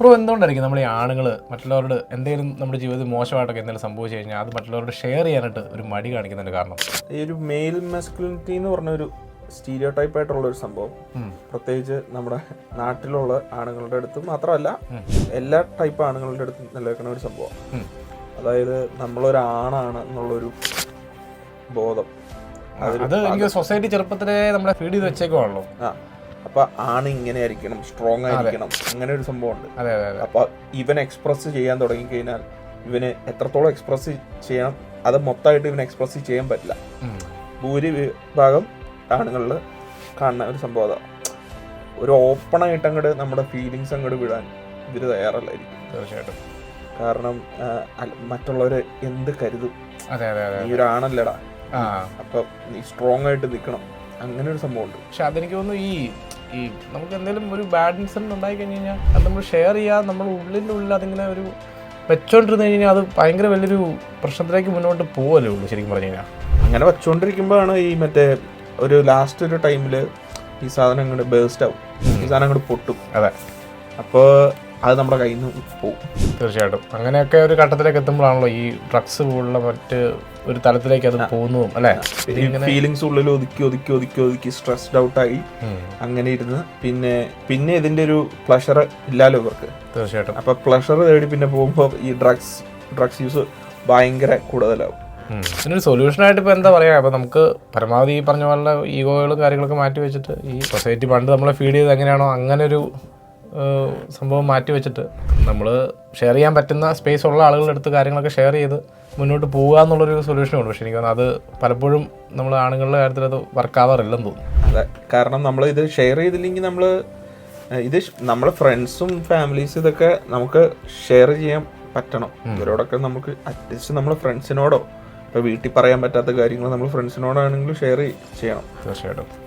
Bro എന്തുകൊണ്ടായിരിക്കും നമ്മൾ ഈ ആണുങ്ങൾ മറ്റുള്ളവരോട് എന്തെങ്കിലും നമ്മുടെ ജീവിതത്തിൽ മോശമായിട്ടൊക്കെ എന്തെങ്കിലും സംഭവിച്ചു കഴിഞ്ഞാൽ അത് മറ്റുള്ളവരോട് ഷെയർ ചെയ്യാനായിട്ട് ഒരു മടി കാണിക്കുന്നതിന്റെ കാരണം? ഈ ഒരു മെയിൽ മെസ്കുലിറ്റി എന്ന് പറഞ്ഞ ഒരു സ്റ്റീരിയോ ടൈപ്പ് ആയിട്ടുള്ള ഒരു സംഭവം. പ്രത്യേകിച്ച് നമ്മുടെ നാട്ടിലുള്ള ആണുങ്ങളുടെ അടുത്ത് മാത്രമല്ല എല്ലാ ടൈപ്പ് ആണുങ്ങളുടെ അടുത്ത് നിലനിൽക്കുന്ന ഒരു സംഭവം. അതായത് നമ്മളൊരാണാണ് എന്നുള്ളൊരു ബോധം. അത് എനിക്ക് സൊസൈറ്റി ചെറുപ്പത്തിലേ നമ്മളെ ഫീഡ് ചെയ്ത് വെച്ചേക്കുവാണല്ലോ. ആ. അപ്പൊ ആണ് ഇങ്ങനെ ആയിരിക്കണം സ്ട്രോങ് ആയിരിക്കണം. അങ്ങനെ ഒരു സംഭവം ഉണ്ട് അപ്പൊ ഇവൻ എക്സ്പ്രസ് ചെയ്യാൻ തുടങ്ങി കഴിഞ്ഞാൽ ഇവന് എത്രത്തോളം എക്സ്പ്രസ് ചെയ്യണം അത് മൊത്തമായിട്ട് ഇവന് എക്സ്പ്രസ് ചെയ്യാൻ പറ്റില്ല. ഭൂരിഭാഗം ആണുങ്ങളിൽ കാണുന്ന ഒരു സംഭവം അതാ. ഒരു ഓപ്പൺ ആയിട്ട് അങ്ങോട്ട് നമ്മുടെ ഫീലിങ്സ് അങ്ങോട്ട് വിടാൻ ഇവർ തയ്യാറല്ലായിരിക്കും. തീർച്ചയായിട്ടും. കാരണം മറ്റുള്ളവരെ എന്ത് കരുതും? അതെ അതെ അതെ നീ ഒരു ആണല്ലടാ ആ. അപ്പൊ നീ സ്ട്രോങ് ആയിട്ട് നിൽക്കണം അങ്ങനെ ഒരു സംഭവമുണ്ട്. പക്ഷെ അതെനിക്ക് തോന്നുന്നു ഈ ഈ നമുക്ക് എന്തെങ്കിലും ഒരു ബാഡ് ഇൻസിഡന്റ് ഉണ്ടായി കഴിഞ്ഞ് കഴിഞ്ഞാൽ അത് നമ്മൾ ഷെയർ ചെയ്യാതെ നമ്മൾ ഉള്ളിന്റെ ഉള്ളിൽ അതിങ്ങനെ ഒരു വെച്ചോണ്ടിരുന്ന് കഴിഞ്ഞാൽ അത് ഭയങ്കര വലിയൊരു പ്രശ്നത്തിലേക്ക് മുന്നോട്ട് പോകല്ലേ ഉള്ളൂ ശരിക്കും പറഞ്ഞു കഴിഞ്ഞാൽ. അങ്ങനെ വെച്ചുകൊണ്ടിരിക്കുമ്പോഴാണ് ഈ മറ്റേ ഒരു ലാസ്റ്റ് ഒരു ടൈമിൽ ഈ സാധനം അങ്ങോട്ട് ബേസ്റ്റ് ആവും. ഈ സാധനം അങ്ങോട്ട് പൊട്ടും. അതെ. അപ്പോൾ അത് നമ്മുടെ കയ്യിൽ നിന്ന് പോകും തീർച്ചയായിട്ടും. അങ്ങനെയൊക്കെ ഒരു ഘട്ടത്തിലേക്ക് എത്തുമ്പോഴാണല്ലോ ഈ ഡ്രഗ്സ് പോലുള്ള മറ്റ് ഒരു തലത്തിലേക്ക് അത് പോകുന്നതും അല്ലേ? ഫീലിങ്സ് ഉള്ളിൽ ഒതുക്കി ഒതുക്കി ഒതുക്കി ഒതുക്കി സ്ട്രെസ്ഡ് ഔട്ടായി. അങ്ങനെ ഇരുന്ന് പിന്നെ പിന്നെ ഇതിന്റെ ഒരു പ്ലഷർ ഇല്ലല്ലോ ഇവർക്ക്. തീർച്ചയായിട്ടും. അപ്പൊ പ്ലഷർ തേടി പിന്നെ പോകുമ്പോൾ ഈ ഡ്രഗ്സ് ഡ്രഗ്സ് യൂസ് ഭയങ്കര കൂടുതലാവും. ഇതിനൊരു സൊല്യൂഷനായിട്ട് ഇപ്പോൾ എന്താ പറയുക അപ്പോൾ നമുക്ക് പരമാവധി ഈ പറഞ്ഞ പോലെ ഈഗോകളും കാര്യങ്ങളൊക്കെ മാറ്റി വെച്ചിട്ട് ഈ സൊസൈറ്റി പണ്ട് നമ്മളെ ഫീഡ് ചെയ്ത് എങ്ങനെയാണോ അങ്ങനെ ഒരു സംഭവം മാറ്റി വെച്ചിട്ട് നമ്മൾ ഷെയർ ചെയ്യാൻ പറ്റുന്ന സ്പേസ് ഉള്ള ആളുകളുടെ അടുത്ത് കാര്യങ്ങളൊക്കെ ഷെയർ ചെയ്ത് മുന്നോട്ട് പോകുക എന്നുള്ളൊരു സൊല്യൂഷനുണ്ട് പക്ഷെ പക്ഷേ എനിക്ക് അത് പലപ്പോഴും നമ്മൾ ആണുങ്ങളുടെ കാര്യത്തിൽ അത് വർക്ക് ആവാറില്ലെന്ന് തോന്നുന്നു. അതെ. കാരണം നമ്മൾ ഇത് ഷെയർ ചെയ്തില്ലെങ്കിൽ നമ്മൾ ഇത് നമ്മളെ ഫ്രണ്ട്സും ഫാമിലീസും ഇതൊക്കെ നമുക്ക് ഷെയർ ചെയ്യാൻ പറ്റണം. ഇവരോടൊക്കെ നമുക്ക് അറ്റ്ലീസ്റ്റ് നമ്മളെ ഫ്രണ്ട്സിനോടോ ഇപ്പോൾ വീട്ടിൽ പറയാൻ പറ്റാത്ത കാര്യങ്ങൾ നമ്മൾ ഫ്രണ്ട്സിനോടാണെങ്കിലും ഷെയർ ചെയ്യണം. തീർച്ചയായിട്ടും.